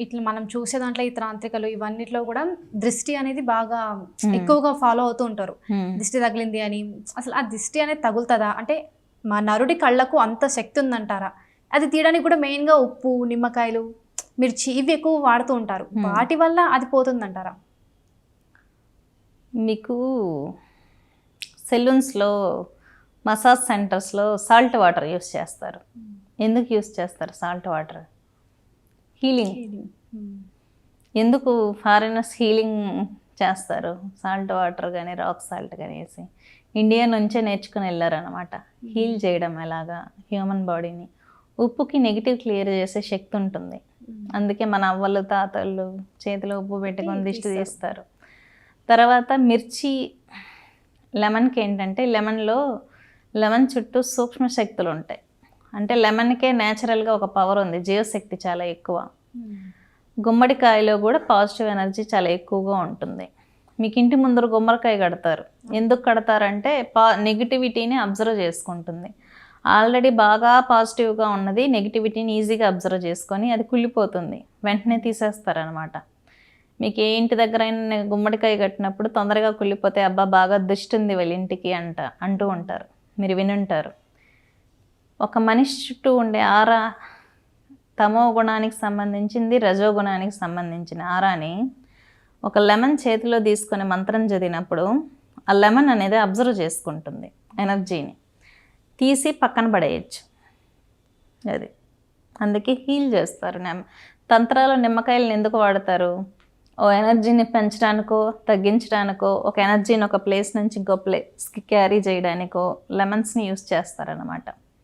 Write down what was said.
ఇట్లా మనం చూసే దాంట్లో ఈ తాంత్రికలు ఇవన్నిట్లో కూడా దృష్టి అనేది బాగా ఎక్కువగా ఫాలో అవుతూ ఉంటారు. హ్మ్. దిష్టి తగిలింది అని అసలు ఆ దిష్టి అనేది తగులుతుందా? అంటే మా నరుడి కళ్ళకు అంత శక్తి ఉందంటారా? అది తీయడానికి కూడా మెయిన్గా ఉప్పు నిమ్మకాయలు మిర్చి ఇవి ఎక్కువ వాడుతూ ఉంటారు. Hmm. వాటి వల్ల అది పోతుందంటారా? మీకు సెలూన్స్లో మసాజ్ సెంటర్స్లో సాల్ట్ వాటర్ యూస్ చేస్తారు. ఎందుకు యూస్ చేస్తారు సాల్ట్ వాటర్? హీలింగ్ ఎందుకు ఫారినర్స్ హీలింగ్ చేస్తారు? సాల్ట్ వాటర్ కానీ రాక్ సాల్ట్ కానీ వేసి. ఇండియా నుంచే నేర్చుకుని వెళ్ళారనమాట హీల్ చేయడం ఎలాగా? హ్యూమన్ బాడీని ఉప్పుకి నెగిటివ్ క్లియర్ చేసే శక్తి ఉంటుంది. అందుకే మన అవ్వలు తాతలు చేతిలో ఉప్పు పెట్టుకొని దిష్టి తీస్తారు. తీస్తారు. తర్వాత మిర్చి లెమన్కి ఏంటంటే లెమన్లో లెమన్ చుట్టూ సూక్ష్మ శక్తులు ఉంటాయి. అంటే లెమన్కే న్యాచురల్గా ఒక పవర్ ఉంది. జీవశక్తి చాలా ఎక్కువ. గుమ్మడికాయలో కూడా పాజిటివ్ ఎనర్జీ చాలా ఎక్కువగా ఉంటుంది. మీకు ఇంటి ముందర గుమ్మడికాయ కడతారు. ఎందుకు కడతారంటే పా నెగిటివిటీని అబ్జర్వ్ చేసుకుంటుంది. ఆల్రెడీ బాగా పాజిటివ్గా ఉన్నది నెగిటివిటీని ఈజీగా అబ్జర్వ్ చేసుకొని అది కుళ్ళిపోతుంది. వెంటనే తీసేస్తారనమాట. మీకు ఏ ఇంటి దగ్గర అయినా గుమ్మడికాయ కట్టినప్పుడు తొందరగా కుళ్ళిపోతే అబ్బా బాగా దృష్టి ఉంది వాళ్ళ ఇంటికి అంట అంటూ ఉంటారు. మీరు వినుంటారు. ఒక మనిషి చుట్టూ ఉండే ఆరా తమో గుణానికి సంబంధించింది రజో గుణానికి సంబంధించిన ఆరాని ఒక లెమన్ చేతిలో తీసుకొని మంత్రం చదివినప్పుడు ఆ లెమన్ అనేది అబ్జర్వ్ చేసుకుంటుంది ఎనర్జీని. తీసి పక్కన పడేయచ్చు. అది. అందుకే హీల్ చేస్తారు. నెమ్ తంత్రాలు నిమ్మకాయలను ఎందుకు వాడతారు? ఓ ఎనర్జీని పెంచడానికో తగ్గించడానికో ఒక ఎనర్జీని ఒక ప్లేస్ నుంచి ఇంకో ప్లేస్కి క్యారీ చేయడానికో లెమన్స్ని యూస్ చేస్తారనమాట